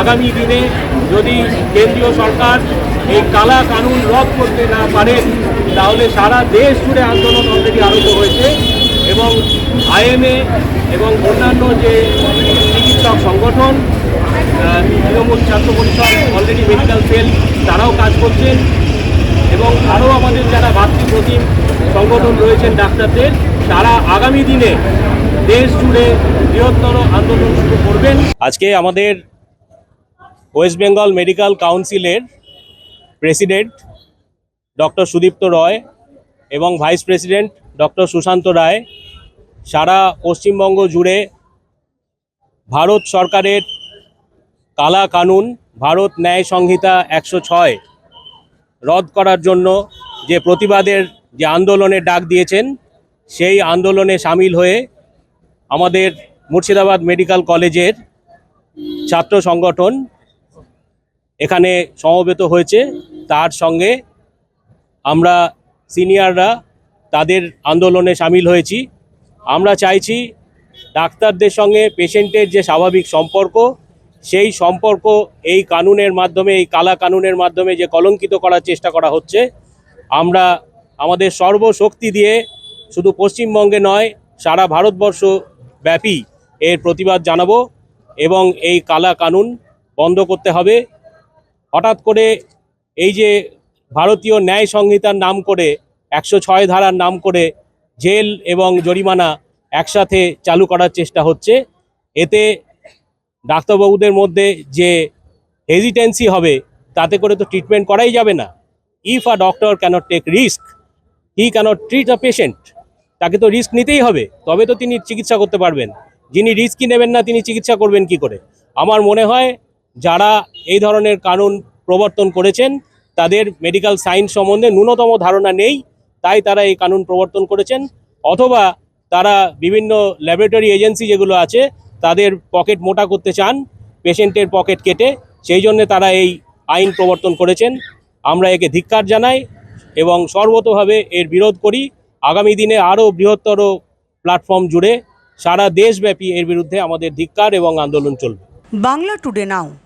আগামী দিনে যদি কেন্দ্রীয় সরকার এই কালা কানুন রদ করতে না পারেন তাহলে সারা দেশ জুড়ে আন্দোলন অলরেডি আরম্ভ হয়েছে এবং আইএমএ এবং অন্যান্য যে চিকিৎসক সংগঠন তৃণমূল ছাত্র পরিষদ অলরেডি মেডিকেল সেল তারাও কাজ করছেন এবং আরও আমাদের যারা ভাতৃপ্রতিম সংগঠন রয়েছেন ডাক্তারদের, তারা আগামী দিনে দেশ জুড়ে বৃহত্তর আন্দোলন শুরু করবেন। আজকে আমাদের ওয়েস্ট বেঙ্গল মেডিকেল কাউন্সিলের প্রেসিডেন্ট ডক্টর সুদীপ্ত রয় এবং vice president doctor Sushanta Roy. সারা পশ্চিমবঙ্গ জুড়ে ভারত সরকারের কালা কানুন, ভারত ন্যায় সংহিতা একশো ছয় রদ করার জন্য যে প্রতিবাদের যে আন্দোলনের ডাক দিয়েছেন, সেই আন্দোলনে সামিল হয়ে আমাদের মুর্শিদাবাদ মেডিকেল কলেজের ছাত্র সংগঠন এখানে সমবেত হয়েছে। তার সঙ্গে আমরা সিনিয়ররা তাদের আন্দোলনে সামিল হয়েছি। আমরা চাইছি ডাক্তারদের সঙ্গে পেশেন্টের যে স্বাভাবিক সম্পর্ক, সেই সম্পর্ক এই কানুনের মাধ্যমে, এই কালা কানুনের মাধ্যমে যে কলঙ্কিত করার চেষ্টা করা হচ্ছে, আমরা আমাদের সর্বশক্তি দিয়ে শুধু পশ্চিমবঙ্গে নয়, সারা ভারতবর্ষ ব্যাপী এর প্রতিবাদ জানাব এবং এই কালা কানুন বন্ধ করতে হবে। হঠাৎ করে এই যে ভারতীয় ন্যায় সংহিতার নাম করে, একশো ছয় ধারার নাম করে জেল এবং জরিমানা একসাথে চালু করার চেষ্টা হচ্ছে। এতে ডাক্তারবাবুদের মধ্যে যে হেজিটেন্সি হবে, তাতে করে তো ট্রিটমেন্ট করাই যাবে না। If a doctor can't take risk he can't treat a patient তাকে তো রিস্ক নিতেই হবে। তবে তো তিনি চিকিৎসা করতে পারবেন। যিনি রিস্কই নেবেন না, তিনি চিকিৎসা করবেন কি করে? আমার মনে হয় যারা এই ধরনের কানুন প্রবর্তন করেছেন, তাদের মেডিকেল সায়েন্স সম্বন্ধে ন্যূনতম ধারণা নেই, তাই তারা এই কানুন প্রবর্তন করেছেন। অথবা তারা বিভিন্ন ল্যাবরেটরি এজেন্সি যেগুলো আছে, তাদের পকেট মোটা করতে চান পেশেন্টের পকেট কেটে, সেই জন্য তারা এই আইন প্রবর্তন করেছেন। আমরা একে ধিক্কার জানাই এবং সর্বতভাবে এর বিরোধ করি। আগামী দিনে আরও বৃহত্তর প্ল্যাটফর্ম জুড়ে সারা দেশব্যাপী এর বিরুদ্ধে আমাদের ধিক্কার এবং আন্দোলন চলবে। বাংলা টুডে নাও